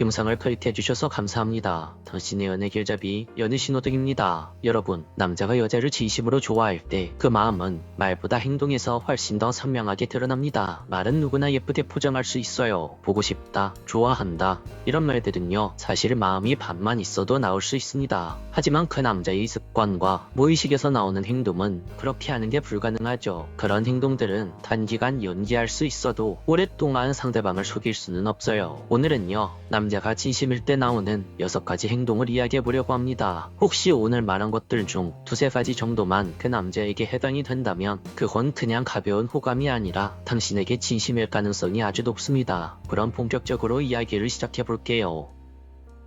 영상을 클릭해 주셔서 감사합니다. 당신의 연애 길잡이 연애 신호등입니다. 여러분, 남자가 여자를 진심으로 좋아할 때 그 마음은 말보다 행동에서 훨씬 더 선명하게 드러납니다. 말은 누구나 예쁘게 포장할 수 있어요. 보고 싶다, 좋아한다 이런 말들은요 사실 마음이 반만 있어도 나올 수 있습니다. 하지만 그 남자의 습관과 무의식에서 나오는 행동은 그렇게 하는 게 불가능하죠. 그런 행동들은 단기간 연기할 수 있어도 오랫동안 상대방을 속일 수는 없어요. 오늘은요 남 자가 진심일 때 나오는 6가지 행동을 이야기해 보려고 합니다. 혹시 오늘 말한 것들 중 두세 가지 정도만 그 남자에게 해당이 된다면 그건 그냥 가벼운 호감이 아니라 당신에게 진심일 가능성이 아주 높습니다. 그럼 본격적으로 이야기를 시작해 볼게요.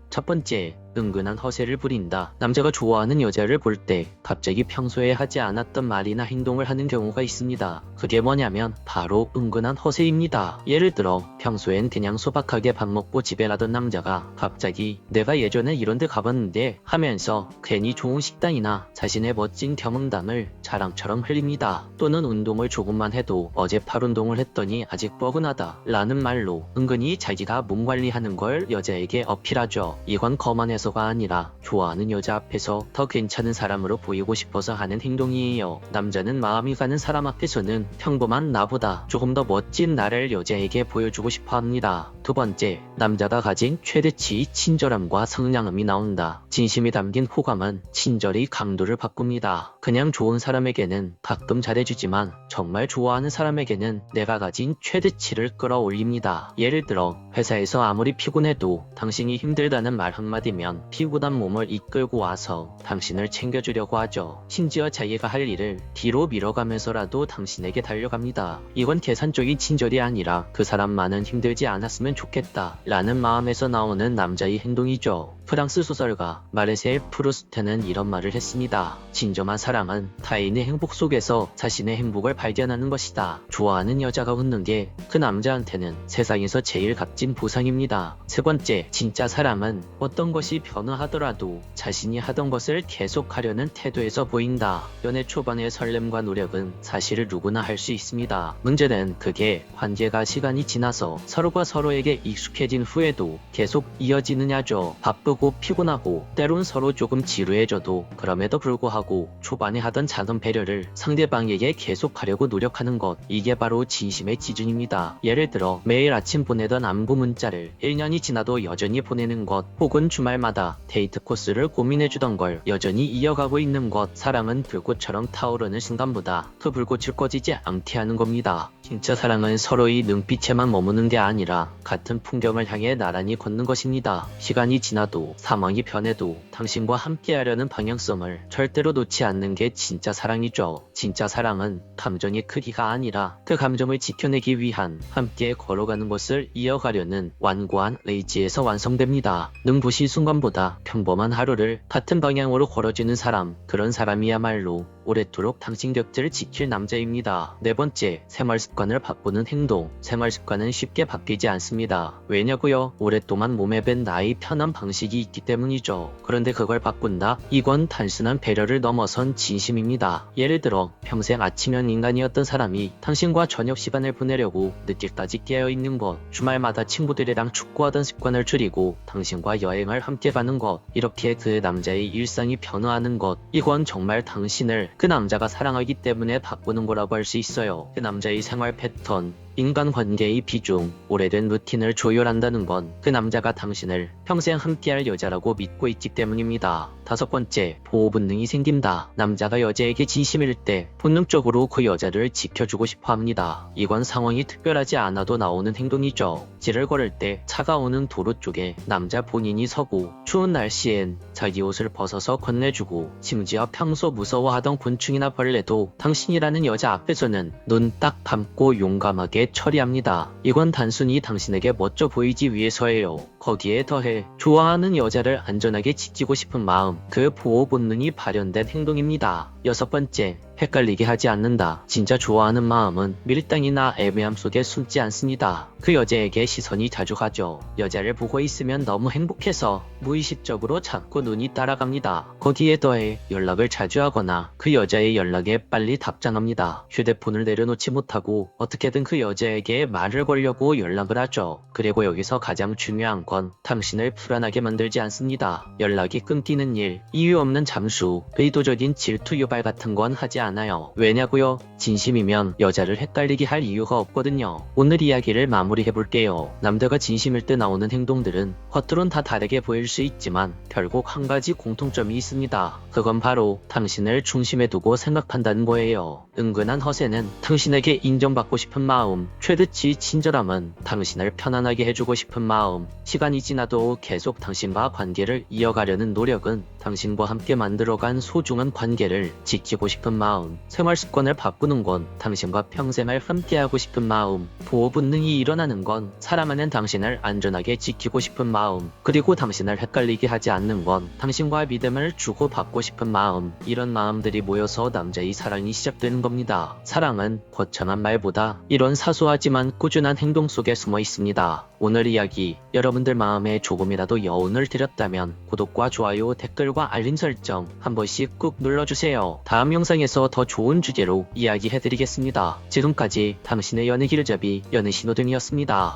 첫 번째, 은근한 허세를 부린다. 남자가 좋아하는 여자를 볼 때 갑자기 평소에 하지 않았던 말이나 행동을 하는 경우가 있습니다. 그게 뭐냐면 바로 은근한 허세입니다. 예를 들어 평소엔 그냥 소박하게 밥 먹고 집에 가던 남자가 갑자기 내가 예전에 이런 데 가봤는데 하면서 괜히 좋은 식당이나 자신의 멋진 경험담을 자랑처럼 흘립니다. 또는 운동을 조금만 해도 어제 팔 운동을 했더니 아직 뻐근하다 라는 말로 은근히 자기가 몸 관리하는 걸 여자에게 어필하죠. 이건 거만해서 가 아니라 좋아하는 여자 앞에서 더 괜찮은 사람으로 보이고 싶어서 하는 행동이에요. 남자는 마음이 가는 사람 앞에서는 평범한 나보다 조금 더 멋진 나를 여자에게 보여주고 싶어 합니다. 두 번째, 남자가 가진 최대치 친절함과 성량음이 나온다. 진심이 담긴 호감은 친절히 강도를 바꿉니다. 그냥 좋은 사람에게는 가끔 잘해주지만 정말 좋아하는 사람에게는 내가 가진 최대치를 끌어올립니다. 예를 들어 회사에서 아무리 피곤해도 당신이 힘들다는 말 한마디면 피곤한 몸을 이끌고 와서 당신을 챙겨주려고 하죠. 심지어 자기가 할 일을 뒤로 밀어가면서라도 당신에게 달려갑니다. 이건 계산적인 친절이 아니라 그 사람만은 힘들지 않았으면 좋겠다 라는 마음에서 나오는 남자의 행동이죠. 프랑스 소설가 마르셀 프루스트는 이런 말을 했습니다. 진정한 사랑은 타인의 행복 속에서 자신의 행복을 발견하는 것이다. 좋아하는 여자가 웃는 게 그 남자한테는 세상에서 제일 값진 보상입니다. 세 번째, 진짜 사랑은 어떤 것이 변화하더라도 자신이 하던 것을 계속하려는 태도에서 보인다. 연애 초반의 설렘과 노력은 사실 누구나 할 수 있습니다. 문제는 그게 관계가 시간이 지나서 서로가 서로에게 익숙해진 후에도 계속 이어지느냐죠. 바쁘고 피곤하고 때론 서로 조금 지루해져도 그럼에도 불구하고 초반에 하던 작은 배려를 상대방에게 계속하려고 노력하는 것 이게 바로 진심의 기준입니다. 예를 들어 매일 아침 보내던 안부 문자를 1년이 지나도 여전히 보내는 것 혹은 주말마다 데이트 코스를 고민해주던 걸 여전히 이어가고 있는 것 사랑은 불꽃처럼 타오르는 순간보다 그 불꽃을 꺼지지 않게 하는 겁니다. 진짜 사랑은 서로의 눈빛에만 머무는 게 아니라 같은 풍경을 향해 나란히 걷는 것입니다. 시간이 지나도 상황이 변해도 당신과 함께하려는 방향성을 절대로 놓지 않는 게 진짜 사랑이죠. 진짜 사랑은 감정의 크기가 아니라 그 감정을 지켜내기 위한 함께 걸어가는 것을 이어가려는 완고한 의지에서 완성됩니다. 눈부신 순간보다 평범한 하루를 같은 방향으로 걸어주는 사람, 그런 사람이야말로 오랫도록 당신 곁을 지킬 남자입니다. 네 번째, 생활 습관을 바꾸는 행동. 생활 습관은 쉽게 바뀌지 않습니다. 왜냐고요? 오랫동안 몸에 밴 나의 편한 방식이 있기 때문이죠. 그런데 그걸 바꾼다? 이건 단순한 배려를 넘어선 진심입니다. 예를 들어 평생 아침형 인간이었던 사람이 당신과 저녁 시간을 보내려고 늦게까지 깨어 있는 것, 주말마다 친구들이랑 축구하던 습관을 줄이고 당신과 여행을 함께 가는 것, 이렇게 그 남자의 일상이 변화하는 것, 이건 정말 당신을 그 남자가 사랑하기 때문에 바꾸는 거라고 할 수 있어요. 그 남자의 생활 패턴, 인간관계의 비중, 오래된 루틴을 조율한다는 건 그 남자가 당신을 평생 함께할 여자라고 믿고 있기 때문입니다. 다섯 번째, 보호 본능이 생긴다. 남자가 여자에게 진심일 때 본능적으로 그 여자를 지켜주고 싶어 합니다. 이건 상황이 특별하지 않아도 나오는 행동이죠. 길을 걸을 때 차가우는 도로 쪽에 남자 본인이 서고 추운 날씨엔 자기 옷을 벗어서 건네주고 심지어 평소 무서워하던 곤충이나 벌레도 당신이라는 여자 앞에서는 눈 딱 감고 용감하게 처리합니다. 이건 단순히 당신에게 멋져 보이기 위해서예요. 거기에 더해 좋아하는 여자를 안전하게 지키고 싶은 마음, 그 보호 본능이 발현된 행동입니다. 여섯 번째, 헷갈리게 하지 않는다. 진짜 좋아하는 마음은 밀당이나 애매함 속에 숨지 않습니다. 그 여자에게 시선이 자주 가죠. 여자를 보고 있으면 너무 행복해서 무의식적으로 자꾸 눈이 따라갑니다. 거기에 더해 연락을 자주 하거나 그 여자의 연락에 빨리 답장합니다. 휴대폰을 내려놓지 못하고 어떻게든 그 여자에게 말을 걸려고 연락을 하죠. 그리고 여기서 가장 중요한 건 당신을 불안하게 만들지 않습니다. 연락이 끊기는 일, 이유 없는 잠수, 의도적인 질투 유발 같은 건 하지 않 아요. 왜냐고요? 진심이면 여자를 헷갈리게 할 이유가 없거든요. 오늘 이야기를 마무리해 볼게요. 남자가 진심일 때 나오는 행동들은 겉으론 다 다르게 보일 수 있지만 결국 한 가지 공통점이 있습니다. 그건 바로 당신을 중심에 두고 생각한다는 거예요. 은근한 허세는 당신에게 인정받고 싶은 마음, 최대치 친절함은 당신을 편안하게 해주고 싶은 마음, 시간이 지나도 계속 당신과 관계를 이어가려는 노력은 당신과 함께 만들어간 소중한 관계를 지키고 싶은 마음, 생활 습관을 바꾸는 건 당신과 평생을 함께하고 싶은 마음, 보호 본능이 일어나는 건 사랑하는 당신을 안전하게 지키고 싶은 마음, 그리고 당신을 헷갈리게 하지 않는 건 당신과 믿음을 주고받고 싶은 마음, 이런 마음들이 모여서 남자의 사랑이 시작되는 겁니다. 사랑은 거창한 말보다 이런 사소하지만 꾸준한 행동 속에 숨어 있습니다. 오늘 이야기 여러분들 마음에 조금이라도 여운을 드렸다면 구독과 좋아요, 댓글 과 알림 설정 한 번씩 꾹 눌러주세요. 다음 영상에서 더 좋은 주제로 이야기해드리겠습니다. 지금까지 당신의 연애 길잡이 연애 신호등이었습니다.